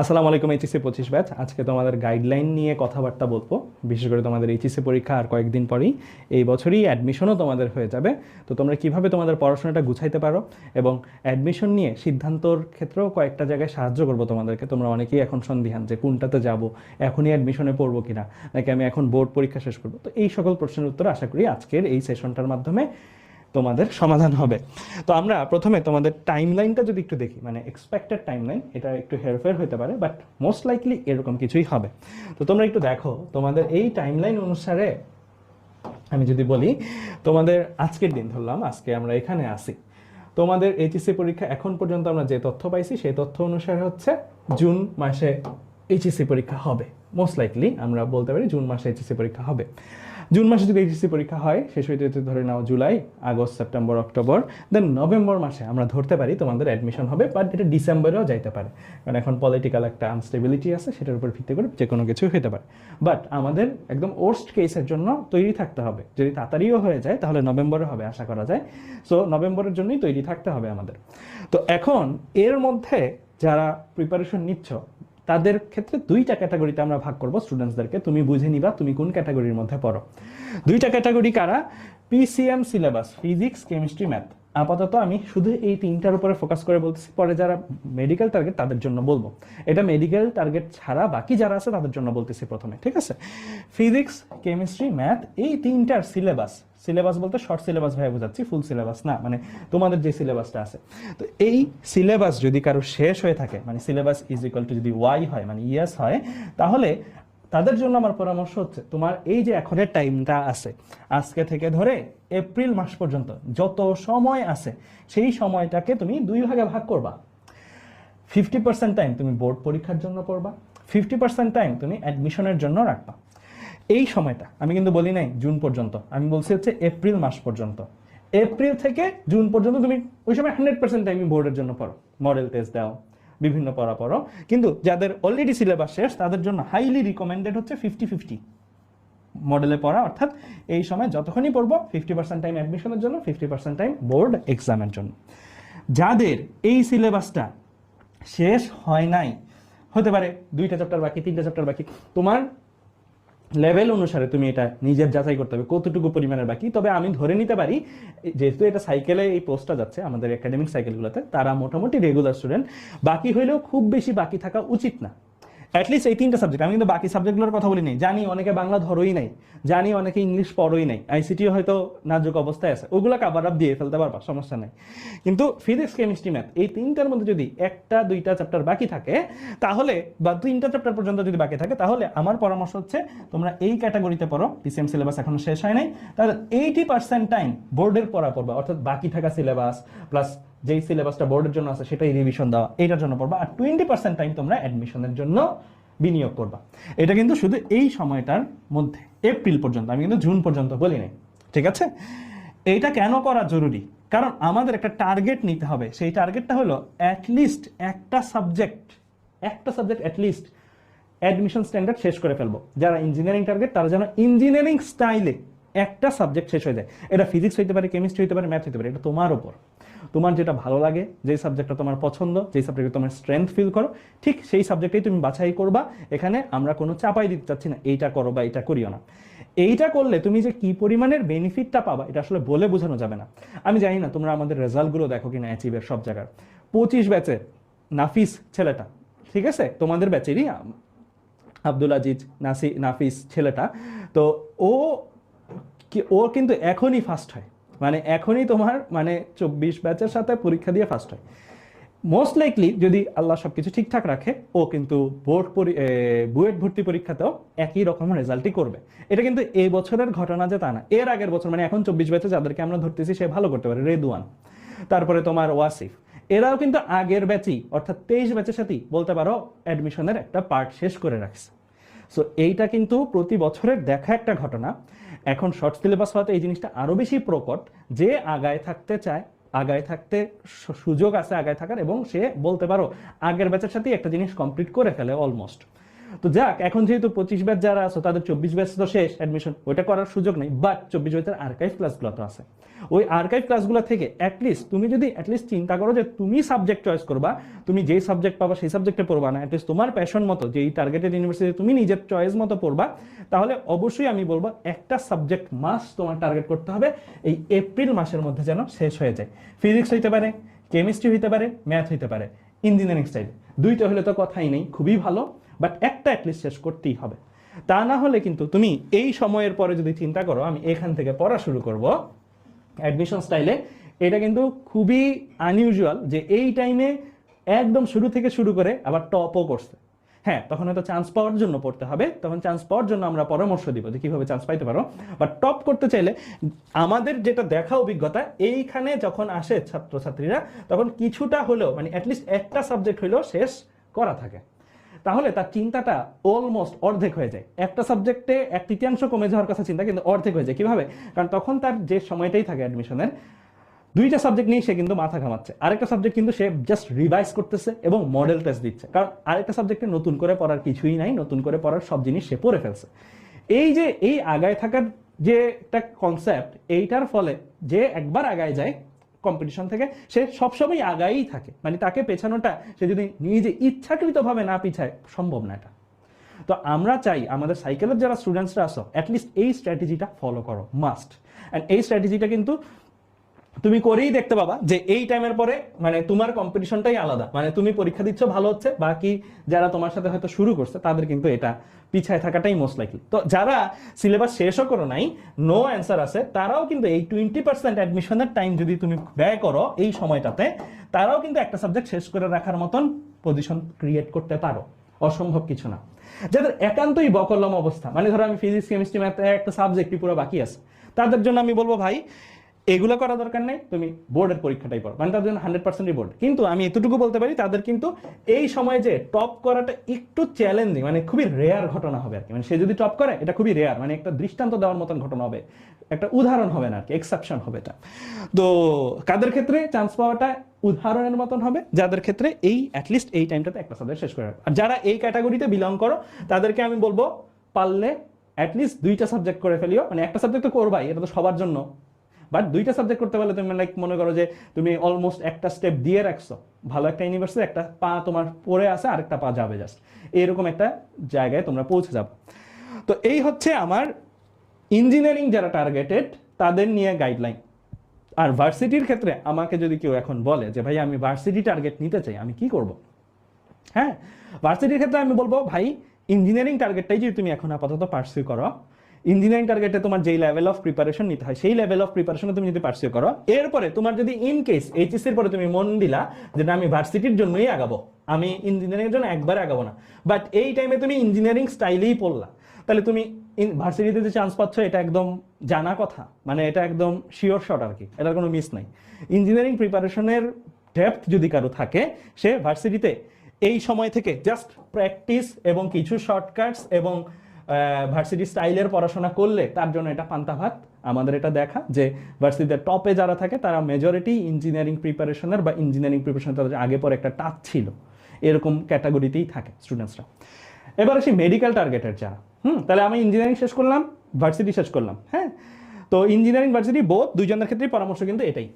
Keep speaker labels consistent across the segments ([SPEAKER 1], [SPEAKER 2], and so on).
[SPEAKER 1] আসসালামু আলাইকুম এইচএসসি পঁচিশ ব্যাচ। আজকে তোমাদের গাইডলাইন নিয়ে কথাবার্তা বলব। বিশেষ করে তোমাদের এইচএসসি পরীক্ষা আর কয়েকদিন পরেই এই বছরই অ্যাডমিশনও তোমাদের হয়ে যাবে। তো তোমরা কীভাবে তোমাদের পড়াশোনাটা গুছাইতে পারো এবং অ্যাডমিশন নিয়ে সিদ্ধান্তর ক্ষেত্রেও কয়েকটা জায়গায় সাহায্য করব তোমাদেরকে। তোমরা অনেকেই এখন সন্দিহান যে কোনটাতে যাব, এখনই অ্যাডমিশনে পড়ব কিনা, নাকি আমি এখন বোর্ড পরীক্ষা শেষ করব? তো এই সকল প্রশ্নের উত্তর আশা করি আজকের এই সেশনটার মাধ্যমে তোমাদের সমাধান হবে। তো আমরা প্রথমে তোমাদের টাইমলাইনটা যদি একটু দেখি মানে এক্সপেক্টেড টাইমলাইন এটা একটু হেরফের হতে পারে বাট মোস্ট লাইকলি এরকম কিছুই হবে। তো তোমরা একটু দেখো, তোমাদের এই টাইমলাইন অনুসারে আমি যদি বলি, তোমাদের আজকের দিন ধরলাম, আজকে আমরা এখানে আসি তোমাদের এইচএসসি পরীক্ষা এখন পর্যন্ত আমরা যে তথ্য পাইছি, সেই তথ্য অনুসারে হচ্ছে জুন মাসে এইচএসসি পরীক্ষা হবে। মোস্ট লাইকলি আমরা বলতে পারি জুন মাসে এইচএসসি পরীক্ষা হবে। জুন মাসে যদি এইচএসসি পরীক্ষা হয়, শেষ হইতে হইতে ধরে নাও July, August, September, October then November মাসে আমরা ধরতে পারি তোমাদের অ্যাডমিশন হবে বাট এটা ডিসেম্বরেও যাইতে পারে। কারণ এখন পলিটিক্যাল একটা আনস্টেবিলিটি আছে, সেটার উপর ভিত্তি করে যে কোনো কিছু হতে পারে। বাট আমাদের একদম ওর্স্ট কেসের জন্য তৈরি থাকতে হবে। যদি তাড়াতাড়িও হয়ে যায়, তাহলে নভেম্বরে হবে, আশা করা যায়। সো নভেম্বরের জন্যই তৈরি থাকতে হবে আমাদের। তো এখন এর মধ্যে যারা প্রিপারেশন নিচ্ছ তাদের ক্ষেত্রে দুইটা ক্যাটাগরিতে আমরা ভাগ করব স্টুডেন্টসদেরকে তুমি বুঝে নিবা তুমি কোন ক্যাটাগরির মধ্যে পড়ো। দুইটা ক্যাটাগরি কারা? PCM syllabus physics chemistry math আপাতত আমি শুধু এই তিনটার উপরে ফোকাস করে বলতেছি। পরে যারা মেডিকেল টার্গেট তাদের জন্য বলব। এটা মেডিকেল টার্গেট ছাড়া বাকি যারা আছে, তাদের জন্য বলতেছি প্রথমে, ঠিক আছে? ফিজিক্স কেমিস্ট্রি ম্যাথ এই তিনটার সিলেবাস সিলেবাস বলতে শর্ট সিলেবাস ভাই বোঝাচ্ছি ফুল সিলেবাস না মানে তোমাদের যে সিলেবাসটা আছে। তো এই সিলেবাস যদি কারও শেষ হয়ে থাকে মানে সিলেবাস ইজ ইকুয়াল টু যদি ওয়াই হয় মানে ইয়াস হয়, তাহলে তাদের জন্য আমার পরামর্শ হচ্ছে, তোমার এই যে এখনের টাইমটা আছে, আজকে থেকে ধরে এপ্রিল মাস পর্যন্ত যত সময় আছে, সেই সময়টাকে তুমি দুই ভাগে ভাগ করবা। ফিফটি পার্সেন্ট টাইম তুমি বোর্ড পরীক্ষার জন্য পড়বা, ফিফটি পার্সেন্ট টাইম তুমি অ্যাডমিশনের জন্য রাখবা। এই সময়টা, আমি কিন্তু বলি নাই জুন পর্যন্ত, আমি বলছি হচ্ছে এপ্রিল মাস পর্যন্ত। এপ্রিল থেকে জুন পর্যন্ত তুমি ওই সময় হান্ড্রেড পার্সেন্ট টাইম বোর্ডের জন্য পড়ো, মডেল টেস্ট দাও। বিভিন্ন পড়া পড়ো কিন্তু যাদের অলরেডি সিলেবাস শেষ, তাদের জন্য হাইলি রিকমেন্ডেড হচ্ছে ফিফটি ফিফটি মডেলে পড়া। অর্থাৎ এই সময় যতক্ষণই পড়ব ফিফটি পার্সেন্ট টাইম অ্যাডমিশনের জন্য ফিফটি পার্সেন্ট টাইম বোর্ড এক্সামের জন্য। যাদের এই সিলেবাসটা শেষ হয় নাই, হতে পারে দুইটা চ্যাপ্টার বাকি, তিনটা চ্যাপ্টার বাকি, তোমার লেভেল অনুসারে তুমি এটা নিজের যাচাই করতে হবে, কতটুকু পরিমাণের বাকি। তবে আমি ধরে নিতে পারি, যেহেতু এটা সাইকেলে এই পোস্টটা যাচ্ছে, আমাদের একাডেমিক সাইকেলগুলোতে তারা মোটামুটি রেগুলার স্টুডেন্ট বাকি হইলেও খুব বেশি বাকি থাকা উচিত না। অ্যাটলিস্ট এই তিনটা সাবজেক্ট আমি কিন্তু বাকি সাবজেক্টগুলোর কথা বলি নাই জানি অনেকে বাংলা ধরোই নাই, জানি অনেকে ইংলিশ পড়োই নাই। আইসিটিও হয়তো নাজুক অবস্থায় আছে। ওগুলো কাভার আপ দিয়ে ফেলতে পারবা, সমস্যা নাই। কিন্তু ফিজিক্স কেমিস্ট্রি ম্যাথ এই তিনটার মধ্যে যদি একটা, দুইটা চ্যাপ্টার বাকি থাকে, তাহলে বা তিনটা চ্যাপ্টার পর্যন্ত যদি বাকি থাকে, তাহলে আমার পরামর্শ হচ্ছে তোমরা এই ক্যাটাগরিতে পড়ো। পিসিএম সিলেবাস এখনও শেষ হয় নাই। তাহলে এইটি পার্সেন্ট টাইম বোর্ডের পড়া পড়বা অর্থাৎ বাকি থাকা সিলেবাস প্লাস যেই সিলেবাসটা বোর্ডের জন্য আছে, সেটাই রিভিশন দেওয়া। এটার জন্য পড়বা আর টোয়েন্টি পার্সেন্ট টাইম তোমরা অ্যাডমিশনের জন্য বিনিয়োগ করবা। এটা কিন্তু শুধু এই সময়টার মধ্যে এপ্রিল পর্যন্ত, আমি কিন্তু জুন পর্যন্ত বলি নাই, ঠিক আছে? এইটা কেন করা জরুরি? কারণ আমাদের একটা টার্গেট নিতে হবে। সেই টার্গেটটা হলো অ্যাটলিস্ট একটা সাবজেক্ট একটা সাবজেক্ট অ্যাটলিস্ট অ্যাডমিশন স্ট্যান্ডার্ড শেষ করে ফেলব। যারা ইঞ্জিনিয়ারিং টার্গেট তারা যেন ইঞ্জিনিয়ারিং স্টাইলে একটা সাবজেক্ট শেষ হয়ে যায়। এটা ফিজিক্স হইতে পারে কেমিস্ট্রি হইতে পারে ম্যাথ হইতে পারে, এটা তোমার ওপর তোমার যেটা ভালো লাগে, যেই সাবজেক্টটা তোমার পছন্দ, যেই সাবজেক্টে তোমার স্ট্রেংথ ফিল করো, ঠিক সেই সাবজেক্টেই তুমি বাছাই করবা। এখানে আমরা কোনো চাপাই দিতে চাচ্ছি না, এইটা করো বা এইটা করিও না। এইটা করলে তুমি যে কি পরিমাণের বেনিফিটটা পাবা, এটা আসলে বলে বোঝানো যাবে না। আমি জানি না তোমরা আমাদের রেজাল্টগুলো দেখো কিনা অ্যাচিভের সব জায়গার। পঁচিশ ব্যাচে নাফিস ছেলেটা, ঠিক আছে? তোমাদের ব্যাচেরই আব্দুল আজিজ নাসি, নাফিস ছেলেটা। তো ও ও কিন্তু এখনই ফার্স্ট হয়। মানে এখনই তোমার মানে চব্বিশ ব্যাচের সাথে পরীক্ষা দিয়ে ফার্স্ট হয়। মোস্ট লাইকলি যদি আল্লাহ সব কিছু ঠিকঠাক রাখে, ও কিন্তু বোর্ড বুয়েট ভর্তি পরীক্ষাতেও একই রকম রেজাল্টই করবে। এটা কিন্তু এই বছরের ঘটনা যে তা না। এর আগের বছর মানে এখন চব্বিশ ব্যাচে যাদেরকে আমরা ধরতেছি, সে ভালো করতে পারে। রেদুয়ান তারপরে তোমার ওয়াসিফ। এরাও কিন্তু আগের ব্যাচই অর্থাৎ তেইশ ব্যাচের সাথেই বলতে পারো অ্যাডমিশনের একটা পার্ট শেষ করে রাখছে। সো এইটা কিন্তু প্রতি বছরের দেখা একটা ঘটনা। এখন শর্ট সিলেবাস হওয়াতে এই জিনিসটা আরও বেশি প্রকট যে আগায় থাকতে চায়, আগায় থাকতে সুযোগ আছে আগায় থাকার এবং সে বলতে পারো আগের ব্যাচের সাথেই একটা জিনিস কমপ্লিট করে ফেলে অলমোস্ট তো যাক, এখন যেহেতু পঁচিশ ব্যাচ যারা আছো, তাদের চব্বিশ ব্যাচ তো শেষ অ্যাডমিশন ওইটা করার সুযোগ নেই বাট চব্বিশ ব্যাচের আর্কাইভ ক্লাসগুলো তো আছে। ওই আর্কাইভ ক্লাসগুলো থেকে অ্যাটলিস্ট তুমি যদি অ্যাটলিস্ট চিন্তা করো যে তুমি সাবজেক্ট চয়েস করবা, তুমি যেই সাবজেক্ট পাবা সেই সাবজেক্টে পড়বা না অ্যাটলিস্ট তোমার প্যাশন মতো, যেই টার্গেটেড ইউনিভার্সিটি তুমি নিজের চয়েস মতো পড়বা, তাহলে অবশ্যই আমি বলব একটা সাবজেক্ট মাস তোমার টার্গেট করতে হবে, এই এপ্রিল মাসের মধ্যে যেন শেষ হয়ে যায়। ফিজিক্স হইতে পারে কেমিস্ট্রি হইতে পারে ম্যাথ হইতে পারে ইঞ্জিনিয়ারিং স্টাইল দুইটা হলে তো কথাই নেই, খুবই ভালো। বাট একটা অ্যাটলিস্ট শেষ করতেই হবে। তা না হলে কিন্তু তুমি এই সময়ের পরে যদি চিন্তা করো, আমি এখান থেকে পড়া শুরু করব অ্যাডমিশন স্টাইলে এটা কিন্তু খুবই আনইউজুয়াল যে এই টাইমে একদম শুরু থেকে শুরু করে আবার টপও করছে। হ্যাঁ তখন হয়তো চান্স পাওয়ার জন্য পড়তে হবে, তখন চান্স পাওয়ার জন্য আমরা পরামর্শ দিব যে কীভাবে চান্স পাইতে পারো। বাট টপ করতে চাইলে আমাদের যেটা দেখা অভিজ্ঞতা, এইখানে যখন আসে ছাত্রছাত্রীরা, তখন কিছুটা হলেও মানে অ্যাটলিস্ট একটা সাবজেক্ট হলেও শেষ করা থাকে। তাহলে তার চিন্তাটা অলমোস্ট অর্ধেক হয়ে যায়। একটা সাবজেক্টে এক তৃতীয়াংশ কমে যাওয়ার কথা চিন্তা কিন্তু অর্ধেক হয়ে যায়। কীভাবে? কারণ তখন তার যে সময়টাই থাকে অ্যাডমিশনের দুইটা সাবজেক্ট নিয়ে সে কিন্তু মাথা ঘামাচ্ছে। আরেকটা সাবজেক্ট কিন্তু সে জাস্ট রিভাইজ করতেছে এবং মডেল টেস্ট দিচ্ছে। কারণ আরেকটা সাবজেক্টে নতুন করে পড়ার কিছুই নাই, নতুন করে পড়ার সব জিনিস সে পড়ে ফেলছে। এই যে, এই আগায় থাকার যে একটা কনসেপ্ট এইটার ফলে যে একবার আগায় যায় কম্পিটিশন থেকে, সে সবসময় আগাই থাকে। মানে তাকে পেছানোটা সে যদি নিজে ইচ্ছাকৃতভাবে না পিছায়, সম্ভব না এটা। তো আমরা চাই আমাদের সাইকেলের যারা স্টুডেন্টসরা আসো অ্যাটলিস্ট এই স্ট্র্যাটেজিটা ফলো করো মাস্ট অ্যান্ড এই স্ট্র্যাটেজিটা কিন্তু তুমি করেই দেখতে পাবা যে এই টাইমের পরে মানে তোমার কম্পিটিশনটাই আলাদা। মানে তুমি পরীক্ষা দিচ্ছ, ভালো হচ্ছে, বাকি যারা তোমার সাথে হয়তো শুরু করছে, তাদের কিন্তু এটা পিছায় থাকাটাই মোস্ট লাইকলি তো যারা সিলেবাস শেষও করো নাই নো অ্যান্সার আছে, তারাও কিন্তু এই টোয়েন্টি পার্সেন্ট অ্যাডমিশনের টাইম যদি তুমি ব্যয় করো এই সময়টাতে, তারাও কিন্তু একটা সাবজেক্ট শেষ করে রাখার মতন পজিশন ক্রিয়েট করতে পারো। অসম্ভব কিছু না। যাদের একান্তই বকলম অবস্থা মানে ধরো আমি ফিজিক্স কেমিস্ট্রি ম্যাথ একটা সাবজেক্টই পুরো বাকি আছে, তাদের জন্য আমি বলব ভাই এগুলো করা দরকার নেই, তুমি বোর্ডের পরীক্ষাটাই পড়ো। মানে তাদের জন্য হান্ড্রেড পার্সেন্টই বোর্ড কিন্তু আমি এতটুকু বলতে পারি, তাদের কিন্তু এই সময় যে টপ করাটা একটু চ্যালেঞ্জিং মানে খুবই রেয়ার ঘটনা হবে আর কি। মানে সে যদি টপ করে, এটা খুবই রেয়ার মানে একটা দৃষ্টান্ত দেওয়ার মতন ঘটনা হবে। একটা উদাহরণ হবে না আর কি এক্সেপশন হবে এটা। তো কাদের ক্ষেত্রে চান্স পাওয়াটা উদাহরণের মতন হবে? যাদের ক্ষেত্রে এই অ্যাটলিস্ট এই টাইমটাতে একটা সাবজেক্ট শেষ করে আর যারা এই ক্যাটাগরিতে বিলং করো, তাদেরকে আমি বলব, পারলে অ্যাটলিস্ট দুইটা সাবজেক্ট করে ফেলিও। মানে একটা সাবজেক্ট তো করবাই, এটা তো সবার জন্য। বাট দুইটা সাবজেক্ট করতে পারলে তুমি লাইক মনে করো যে তুমি অলমোস্ট একটা স্টেপ দিয়ে রাখছো। ভালো একটা ইউনিভার্সিটি একটা পা তোমার পড়ে আছে, আরেকটা পা যাবে জাস্ট এরকম একটা জায়গায় তোমরা পৌঁছে যাবে। তো এই হচ্ছে আমার ইঞ্জিনিয়ারিং যারা টার্গেটেড তাদের নিয়ে গাইডলাইন আর ভার্সিটির ক্ষেত্রে আমাকে যদি কেউ এখন বলে যে, ভাই, আমি ভার্সিটি টার্গেট নিতে চাই, আমি কি করব? হ্যাঁ ভার্সিটির ক্ষেত্রে আমি বলব, ভাই ইঞ্জিনিয়ারিং টার্গেটটাই যদি তুমি এখন আপাতত পার্সিউ করো ইঞ্জিনিয়ারিং টার্গেটে তোমার যেই লেভেল অফ প্রিপারেশন নিতে হয়, সেই লেভেল অফ প্রিপারেশনে তুমি যদি পার্সিউ করো, এরপরে তোমার যদি ইন কেস এইচএসির পরে তুমি মন দিলা যে না, আমি ভার্সিটির জন্যই আগাবো, আমি ইঞ্জিনিয়ারিং এর জন্য একবার আগাবো না বাট এই টাইমে তুমি ইঞ্জিনিয়ারিং স্টাইলেই পড়লা, তাহলে তুমি ভার্সিটিতে যে চান্স পাচ্ছ, এটা একদম জানা কথা মানে এটা একদম শিওর শট আর কি, এটার কোনো মিস নাই। ইঞ্জিনিয়ারিং প্রিপারেশনের ডেপথ যদি কারও থাকে, সে ভার্সিটিতে এই সময় থেকে জাস্ট প্র্যাকটিস এবং কিছু শর্টকাটস এবং ভার্সিটি স্টাইলের পড়াশোনা করলে তার জন্য এটা পান্তা ভাত। আমাদের এটা দেখা যে ভার্সিটিতে টপে যারা থাকে, তারা মেজরিটি ইঞ্জিনিয়ারিং প্রিপারেশনের বা ইঞ্জিনিয়ারিং প্রিপারেশনের তাদের আগে পরে একটা টাচ ছিল। এরকম ক্যাটাগরিতেই থাকে স্টুডেন্টসরা এবার আসি মেডিকেল টার্গেটের যারা। হুম, তাহলে আমি ইঞ্জিনিয়ারিং শেষ করলাম ভার্সিটি শেষ করলাম হ্যাঁ? তো ইঞ্জিনিয়ারিং ভার্সিটি বোধ দুইজনের ক্ষেত্রেই পরামর্শ কিন্তু এটাই।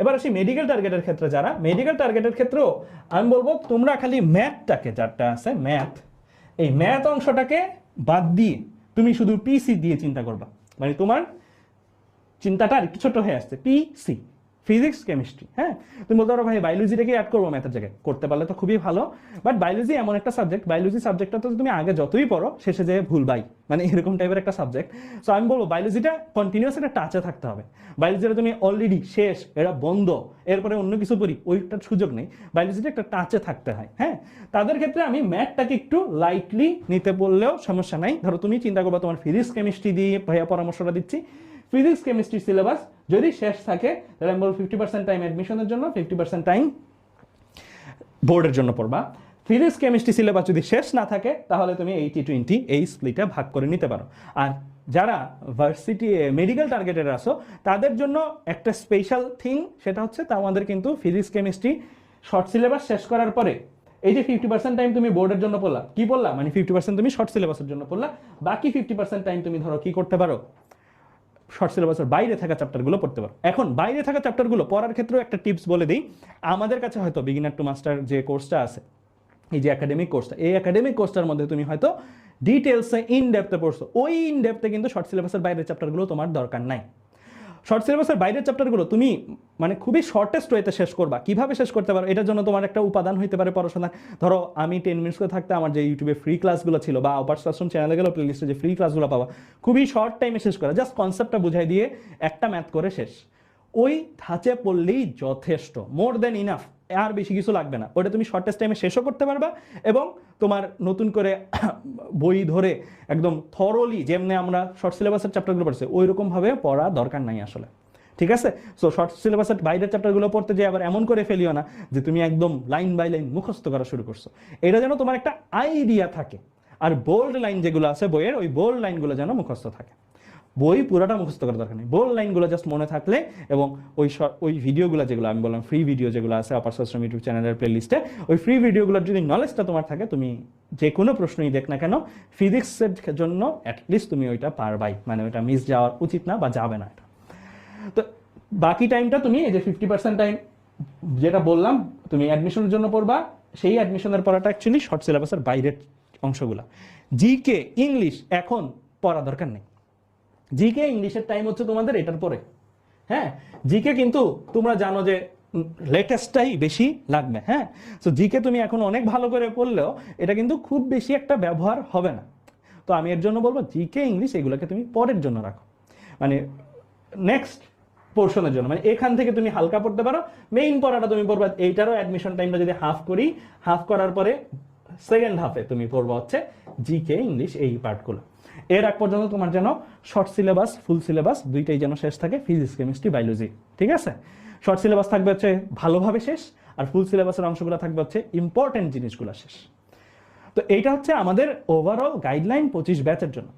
[SPEAKER 1] এবার আসি মেডিকেল টার্গেটের ক্ষেত্রে যারা। মেডিকেল টার্গেটের ক্ষেত্রেও আমি বলব, তোমরা খালি ম্যাথটাকে যারটা আছে ম্যাথ এই ম্যাথ অংশটাকে বাদ দিয়ে তুমি শুধু পিসি দিয়ে চিন্তা করবা। মানে তোমার চিন্তাটা আর একটু ছোট হয়ে আসছে। পিসি ফিজিক্স কেমিস্ট্রি হ্যাঁ? তুমি বলতে পারো, ভাই বায়োলজিটাকে অ্যাড করব? ম্যাথের জায়গায়। করতে পারলে তো খুবই ভালো। বাট বায়োলজি এমন একটা সাবজেক্ট বায়োলজি সাবজেক্টটা তো তুমি আগে যতই পড়ো, শেষে যেয়ে ভুলবাই মানে এরকম টাইপের একটা সাবজেক্ট সো আমি বলব বায়োলজিটা কন্টিনিউয়াস একটা টাচে থাকতে হবে। বায়োলজিটা তুমি অলরেডি শেষ এটা বন্ধ, এরপরে অন্য কিছু করি ওইটার সুযোগ নেই। বায়োলজিটা একটা টাচে থাকতে হয় হ্যাঁ? তাদের ক্ষেত্রে আমি ম্যাথটাকে একটু লাইটলি নিতে বললেও সমস্যা নাই। ধরো, তুমি চিন্তা করব, তোমার ফিজিক্স কেমিস্ট্রি দিয়ে ভাইয়া পরামর্শটা দিচ্ছি। ফিজিক্স কেমিস্ট্রি সিলেবাস যদি শেষ থাকে, তাহলে আমি বলব ফিফটি পার্সেন্ট টাইম অ্যাডমিশনের জন্য ফিফটি পার্সেন্ট টাইম বোর্ডের জন্য পড়বা। ফিজিক্স কেমিস্ট্রি সিলেবাস যদি শেষ না থাকে, তাহলে তুমি এইটি টোয়েন্টি এই স্প্লিটে ভাগ করে নিতে পারো। আর যারা ভার্সিটি মেডিকেল টার্গেটের আসো তাদের জন্য একটা স্পেশাল থিং সেটা হচ্ছে আমাদের কিন্তু ফিজিক্স কেমিস্ট্রি শর্ট সিলেবাস শেষ করার পরে, এই যে ফিফটি পার্সেন্ট টাইম তুমি বোর্ডের জন্য পড়লা, কি পড়লা? মানে ফিফটি পার্সেন্ট তুমি শর্ট সিলেবাসের জন্য পড়লা, বাকি ফিফটি পার্সেন্ট টাইম তুমি ধরো কি করতে পারো? শর্ট সিলেবাসের বাইরে থাকা চ্যাপ্টারগুলো পড়তে পারো। এখন বাইরে থাকা চ্যাপ্টারগুলো পড়ার ক্ষেত্রেও একটা টিপস বলে দিই। আমাদের কাছে হয়তো বিগিনার টু মাস্টার যে কোর্সটা আছে, এই যে একাডেমিক কোর্সটা এই একাডেমিক কোর্সটার মধ্যে তুমি হয়তো ডিটেলসে ইন ডেপথে পড়ছো। ওই ইন ডেপথে কিন্তু শর্ট সিলেবাসের বাইরের চ্যাপ্টারগুলো তোমার দরকার নাই। শর্ট সিলেবাসের বাইরের চ্যাপ্টারগুলো তুমি মানে খুবই শর্টেস্ট ওয়েতে শেষ করবা। কীভাবে শেষ করতে পারো? এটার জন্য তোমার একটা উপাদান হইতে পারে পড়াশোনা। ধরো, আমি টেন মিনিটস করে থাকতে আমার যে ইউটিউবে ফ্রি ক্লাসগুলো ছিল বা অপার ক্লাসরুম চ্যানেলে গেলো প্লেলিস্টে যে ফ্রি ক্লাসগুলো পাওয়া খুবই শর্ট টাইমে শেষ করা। জাস্ট কনসেপ্টটা বুঝাই দিয়ে একটা ম্যাথ করে শেষ। ওই ধাঁচে পড়লেই যথেষ্ট মোর দেন ইনাফ আর বেশি কিছু লাগবে না। ওটা তুমি শর্টেস্ট টাইমে শেষও করতে পারবা এবং তোমার নতুন করে বই ধরে একদম থরলি যেমনি আমরা শর্ট সিলেবাসের চ্যাপ্টারগুলো পড়ছি ওই রকমভাবে পড়া দরকার নাই আসলে। ঠিক আছে? সো শর্ট সিলেবাসের বাইরের চ্যাপ্টারগুলো পড়তে যে আবার এমন করে ফেলিও না যে তুমি একদম লাইন বাই লাইন মুখস্থ করা শুরু করছ। এটা যেন তোমার একটা আইডিয়া থাকে, আর বোল্ড লাইন যেগুলো আছে বইয়ের, ওই বোল্ড লাইনগুলো যেন মুখস্থ থাকে। বই পুরোটা মুখস্থ করার দরকার নেই। বোল লাইনগুলো জাস্ট মনে থাকলে এবং ওই ওই ভিডিওগুলো যেগুলো, আমি বললাম ফ্রি ভিডিও যেগুলো আছে অপার সাশ্রম ইউটিউব চ্যানেলের প্লে লিস্টে ওই ফ্রি ভিডিওগুলোর যদি নলেজটা তোমার থাকে, তুমি যে কোনো প্রশ্নই দেখ না কেন ফিজিক্সের জন্য অ্যাটলিস্ট তুমি ওইটা পারবাই। মানে ওইটা মিস যাওয়ার উচিত না বা যাবে না এটা। তো বাকি টাইমটা তুমি এই যে ফিফটি পার্সেন্ট টাইম যেটা বললাম, তুমি অ্যাডমিশনের জন্য পড়বা, সেই অ্যাডমিশনের পড়াটা অ্যাকচুয়ালি শর্ট সিলেবাসের বাইরের অংশগুলো। জিকে ইংলিশ এখন পড়া দরকার নেই। জিকে ইংলিশের টাইম হচ্ছে তোমাদের এটার পরে। হ্যাঁ? জিকে কিন্তু তোমরা জানো যে লেটেস্টটাই বেশি লাগবে হ্যাঁ? সো জিকে তুমি এখন অনেক ভালো করে পড়লেও এটা কিন্তু খুব বেশি একটা ব্যবহার হবে না। তো আমি এর জন্য বলব জিকে ইংলিশ এগুলোকে তুমি পরের জন্য রাখো। মানে নেক্সট পোর্শনের জন্য। মানে এখান থেকে তুমি হালকা পড়তে পারো। মেইন পড়াটা তুমি পড়বা, এইটারও অ্যাডমিশন টাইমটা যদি হাফ করি হাফ করার পরে সেকেন্ড হাফে তুমি পড়বা হচ্ছে জিকে ইংলিশ এই পার্টগুলো এর আগ পর্যন্ত তোমার যেন শর্ট সিলেবাস ফুল সিলেবাস দুইটাই যেন শেষ থাকে ফিজিক্স কেমিস্ট্রি বায়োলজি ঠিক আছে? শর্ট সিলেবাস থাকবে হচ্ছে ভালোভাবে শেষ আর ফুল সিলেবাসের অংশগুলো থাকবে হচ্ছে ইম্পর্টেন্ট জিনিসগুলো শেষ। তো এইটা হচ্ছে আমাদের ওভারঅল গাইডলাইন পঁচিশ ব্যাচের জন্য।